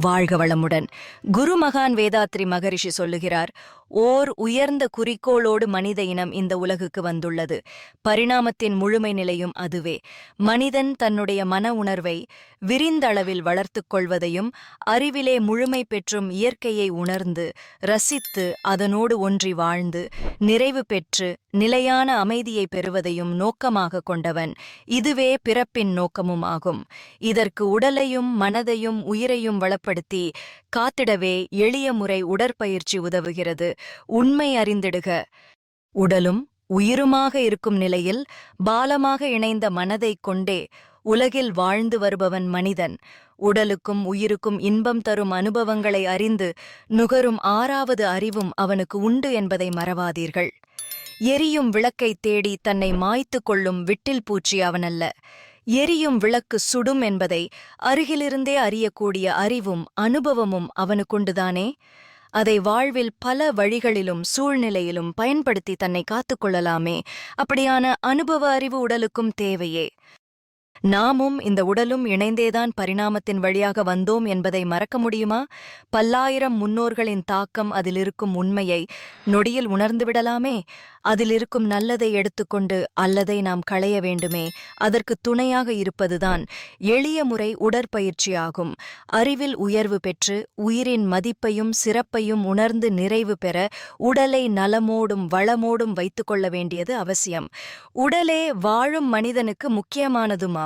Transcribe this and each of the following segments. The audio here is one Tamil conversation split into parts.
வாழ்க வளமுடன். குருமகான் வேதாத்ரி மகரிஷி சொல்லுகிறார் ஓர் உயர்ந்த குறிக்கோளோடு மனித இனம் இந்த உலகுக்கு வந்துள்ளது. பரிணாமத்தின் முழுமை நிலையும் அதுவே. மனிதன் தன்னுடைய மன உணர்வை விரிந்தளவில் வளர்த்துக் கொள்வதையும் அறிவிலே முழுமை பெற்றும் இயற்கையை உணர்ந்து ரசித்து அதனோடு ஒன்றி வாழ்ந்து நிறைவு பெற்று நிலையான அமைதியை பெறுவதையும் நோக்கமாக கொண்டவன் இதுவே பிறப்பின் நோக்கமும் ஆகும். இதற்கு உடலையும் மனதையும் உயிரையும் வளப்படுத்தி காத்திடவே எளிய முறை உடற்பயிற்சி உதவுகிறது. உண்மை அறிந்திடுக. உடலும் உயிருமாக இருக்கும் நிலையில் பாலமாக இணைந்த மனதைக் கொண்டே உலகில் வாழ்ந்து வருபவன் மனிதன். உடலுக்கும் உயிருக்கும் இன்பம் தரும் அனுபவங்களை அறிந்து நுகரும் ஆறாவது அறிவும் அவனுக்கு உண்டு என்பதை மறவாதீர்கள். எரியும் விளக்கைத் தேடி தன்னை மாய்த்துக் கொள்ளும் விட்டில் பூச்சி அவனல்ல. எரியும் விளக்கு சுடும் என்பதை அருகிலிருந்தே அறியக்கூடிய அறிவும் அனுபவமும் அவனுக்குண்டுதானே? அதை வாழ்வில் பல வழிகளிலும் சூழ்நிலையிலும் பயன்படுத்தி தன்னை காத்துக்கொள்ளலாமே அப்படியான அனுபவ அறிவு உடலுக்கும் தேவையே. நாமும் இந்த உடலும் இணைந்தேதான் பரிணாமத்தின் வழியாக வந்தோம் என்பதை மறக்க முடியுமா? பல்லாயிரம் முன்னோர்களின் தாக்கம் அதிலிருக்கும் உண்மையை நொடியில் உணர்ந்துவிடலாமே அதிலிருக்கும் நல்லதை எடுத்துக்கொண்டு அல்லதை நாம் களைய வேண்டுமே? அதற்கு துணையாக இருப்பதுதான் எளிய முறை உடற்பயிற்சியாகும். அறிவில் உயர்வு பெற்று உயிரின் மதிப்பையும் சிறப்பையும் உணர்ந்து நிறைவு பெற உடலை நலமோடும் வளமோடும் வைத்துக்கொள்ள வேண்டியது அவசியம். உடலே வாழும் மனிதனுக்கு முக்கியமானதுமா?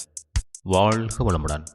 வாழ்க வளமுடன்.